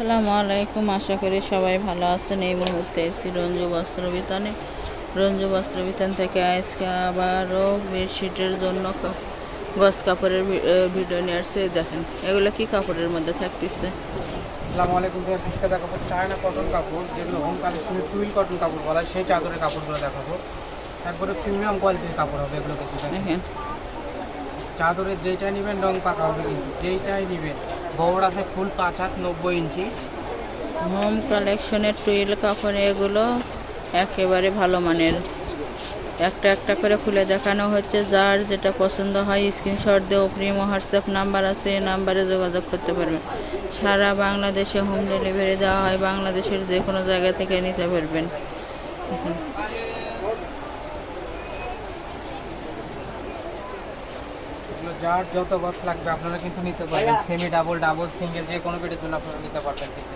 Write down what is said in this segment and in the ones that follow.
আসসালামু আলাইকুম। আশা করি সবাই ভালো আছেন। এই মুহূর্তে এসি রঞ্জু বস্ত্র বিতানে রঞ্জু বস্ত্র বিতান থেকে আজকে আবারও বেডশিটের জন্য গস কাপড়ের ভিডিও নিয়ে আসছে। দেখেন এগুলো কি কাপড়ের মধ্যে থাকতেছে? আসসালামু আলাইকুম আজকে দেখাবো চায়না কটন কাপড় যেগুলো হোম কালেকশনের টুইল কটন কাপড় বলা সেই চাদরের কাপড়গুলো দেখাবো। একবারে প্রিমিয়াম কোয়ালিটির কাপড় হবে এগুলো কিন্তু। দেখেন। দেখেন। চাদরের যেইটাই নেবেন রং পাকা হবে কিন্তু। যেইটাই নেবেন বড় আছে ফুল পাঁচ হাত নব্বই ইঞ্চি। হোম কালেকশনের টুইল কাপড় এগুলো একেবারে ভালো মানের। একটা একটা করে খুলে দেখানো হচ্ছে। যার যেটা পছন্দ হয় স্ক্রিনশট দিয়ে প্রিম হোয়াটসঅ্যাপ নাম্বার আছে, এই নাম্বারে যোগাযোগ করতে পারবেন। সারা বাংলাদেশে হোম ডেলিভারি দেওয়া হয়, বাংলাদেশের যে কোনো জায়গা থেকে নিতে পারবেন দেখেন, এগুলো যার যত গছ লাগবে আপনারা কিন্তু নিতে পারবেন। সেমি ডাবল ডাবল সিঙ্গেল যে কোনো বেডের জন্য আপনারা নিতে পারবেন কিন্তু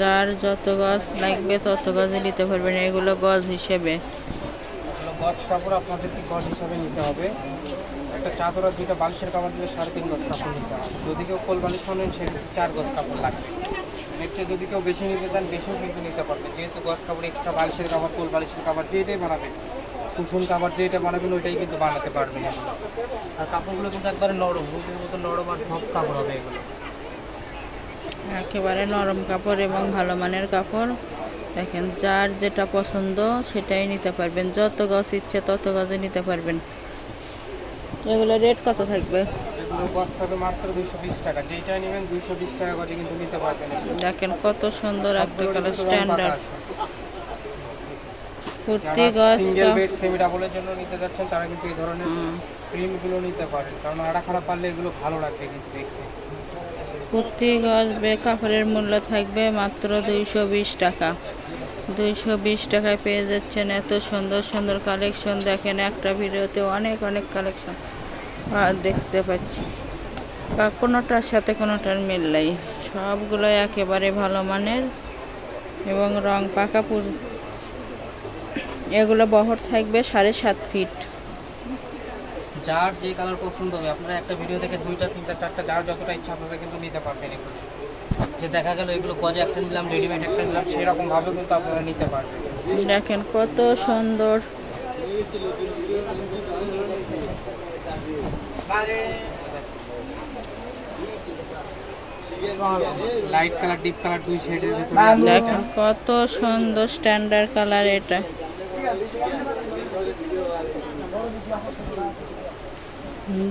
যার যত গাছ লাগবে তত গাছে নিতে পারবেন এগুলো গজ হিসেবে। গছ কাপড় আপনাদেরকে গছ হিসাবে নিতে হবে। একটা চাদর আর দুইটা বালিশের কাপড় দিলে সাড়ে তিন গজ কাপড় নিতে হবে। যদি কেউ কোল বালিশ নেন সেক্ষেত্রে চার গজ কাপড় লাগবে। এর চেয়ে যদি কেউ বেশি নিতে চান বেশিও কিন্তু নিতে পারবেন যেহেতু গজ কাপড় এক্সট্রা বালিশের কাপড় কোল বালিশের কাপড় যেটাই বানাবেন কুসুম কাপড় যেটা বানাবেন ওইটাই কিন্তু বানাতে পারবেন। আর কাপড়গুলো কিন্তু একবারে নরম রুটির মতো নরম আর সব কাপড় হবে এগুলো। একেবারে নরম কাপড় এবং ভালো মানের কাপড়। দেখেন যার যেটা পছন্দ সেটাই নিতে পারবেন। যত গাছ ইচ্ছে তত গাছে নিতে পারবেন। এগুলো রেট কত থাকবে? এগুলো গজ থাকবে মাত্র দুইশো বিশ টাকা। যেইটাই নেবেন টাকা করে কিন্তু নিতে পারবেন। দেখেন কত সুন্দর একটা কালার স্ট্যান্ডার্ড কুর্তি গাছ সিঙ্গেল বেড সেমি ডাবলের জন্য নিতে যাচ্ছেন তারা কিন্তু এই ধরনের নিতে পারেন। কারণ পারলে এগুলো ভালো লাগবে কিন্তু দেখতে। কুর্তি গাছ বে কাপড়ের মূল্য থাকবে মাত্র দুইশো বিশ টাকা। দুইশো বিশ টাকায় পেয়ে যাচ্ছেন এত সুন্দর সুন্দর কালেকশন। দেখেন একটা ভিডিওতে অনেক অনেক কালেকশন দেখতে পাচ্ছি। বা কোনোটার সাথে কোনোটার মিল নাই। সবগুলো একেবারে ভালো মানের এবং রং পাকা এগুলো বহর থাকবে সাড়ে সাত ফিট। যার যে কালার পছন্দ হবে আপনারা একটা ভিডিও থেকে দুইটা তিনটা চারটা যার যতটা ইচ্ছা আপনারা কিন্তু নিতে পারবেন এগুলো। যে দেখা গেল এগুলো গজে একটা নিলাম রেডিমেড একটা নিলাম সেরকম ভাবে কিন্তু আপনারা নিতে পারবেন। দেখেন কত সুন্দর। লাইট কালার ডিপ কালার দুই শেডের ভিতরে দেখেন কত সুন্দর স্ট্যান্ডার্ড কালার এটা।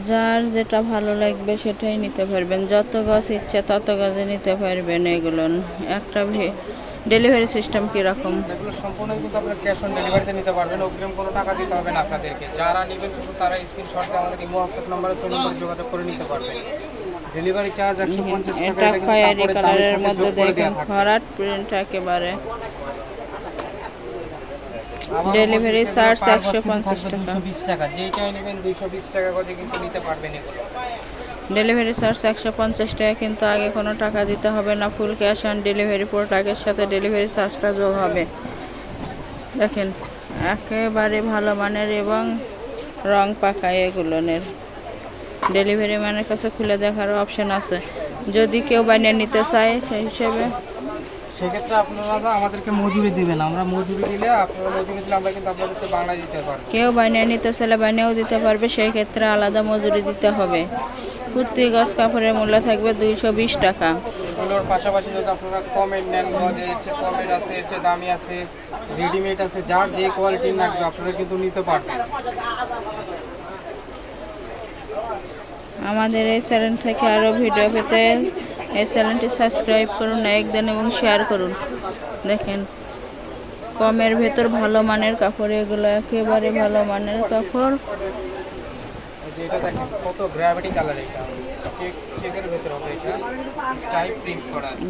যার যেটা ভালো লাগবে সেটাই নিতে পারবেন। যত গাছ ইচ্ছে তত গাছে নিতে পারবেন এগুলো। একটা ডেলিভারি সিস্টেম কীরকম? এগুলো সম্পূর্ণ কিন্তু আপনারা ক্যাশ অন ডেলিভারিতে নিতে পারবেন। অগ্রিম কোনো টাকা দিতে হবে না আপনাদেরকে। যারা নেবেন শুধু তারা স্ক্রিনশট আমাদের ইমো হোয়াটসঅ্যাপ নাম্বারে ফোন নম্বরে যোগাযোগ করে নিতে পারবেন। ডেলিভারি চার্জ একশো পঞ্চাশ টাকা এটা খয়েরি কালারের মধ্যে দেখেন। খরাট প্রিন্ট একেবারে আবারও চার্জ একশো charge সেগুলো per 150 box কিন্তু টাকা। টাকা। যেইটাই নেবেন দুইশো বিশ টাকা করে কিন্তু নিতে পারবেন এগুলো। ডেলিভারি চার্জ একশো পঞ্চাশ টাকা কিন্তু আগে কোনো টাকা দিতে হবে না। ফুল ক্যাশ অন ডেলিভারি প্রোডাক্টের সাথে ডেলিভারি চার্জটা যোগ হবে। দেখেন একেবারে ভালো মানের এবং রং পাকা এগুলোনের। ডেলিভারি ম্যানের কাছে খুলে দেখারও অপশন আছে। যদি কেউ বানিয়ে নিতে চায় সেই হিসেবে সেক্ষেত্রে আপনারা তো আমাদেরকে মজুরি দিবেন। আমরা মজুরি দিলে আপনারা মজুরি দিলে আমরা কিন্তু আপনাদেরকে বাংলায় দিতে পারব। কেউ বানিয়ে নিতে চাইলে বানিয়েও দিতে পারবে সেই ক্ষেত্রে আলাদা মজুরি দিতে হবে। কুর্তি গাছ কাপড়ের মূল্য থাকবে দুইশো বিশ টাকা। এগুলোর পাশাপাশি যদি আপনারা কমেন্ট নেন গজে চেয়ে কমেন্ট আছে এর চেয়ে দামি আছে রেডিমেড আছে যার যে কোয়ালিটি লাগবে আপনারা কিন্তু নিতে পারবেন। আমাদের এই চ্যানেল থেকে আরও ভিডিও পেতে এই চ্যানেলটি সাবস্ক্রাইব করুন লাইক দেন এবং শেয়ার করুন। দেখেন কমের ভেতর ভালো মানের কাপড় এগুলো একেবারে ভালো মানের কাপড়। এটা দেখেন কত গ্র্যাভিটি কালার এটা। চেক চেকের ভেতর হবে এটা। স্টাইপ প্রিন্ট করা আছে।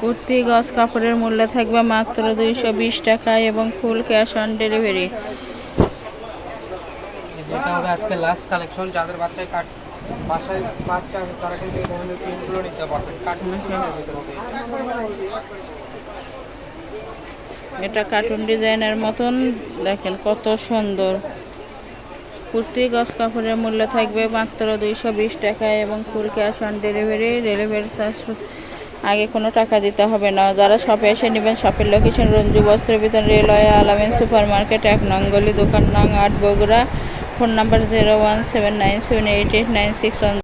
কুর্তি গজ কাপড়ের মূল্য থাকবে মাত্র দুইশো বিশ টাকা এবং ফুল ক্যাশ অন ডেলিভারি হবে আজকে লাস্ট কালেকশন যাদের বাচ্চায় কাট বাসায় বাচ্চা আছে, তারা কিন্তু এই ধরনের প্রিন্টগুলো নিতে পারবেন কার্টুনের প্রিন্টের ভিতরে। এটা কার্টুন ডিজাইনের মতন। দেখেন কত সুন্দর। কুর্তি গস কাপড়ের মূল্য থাকবে মাত্র দুইশো বিশ টাকা এবং full cash on delivery delivery charge আগে কোনো টাকা দিতে হবে না। যারা শপে এসে নেবেন শপের location Ranju Bastra Bitan railway, Alamin super market এক নঙ্গলি দোকান নং আট, বগুড়া। phone number 01797889961